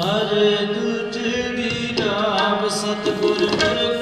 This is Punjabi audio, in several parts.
ਹਰ ਦੁਜੜੀ ਨਾਮ ਸਤਿਗੁਰ ਮੁਰਖ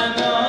Amen.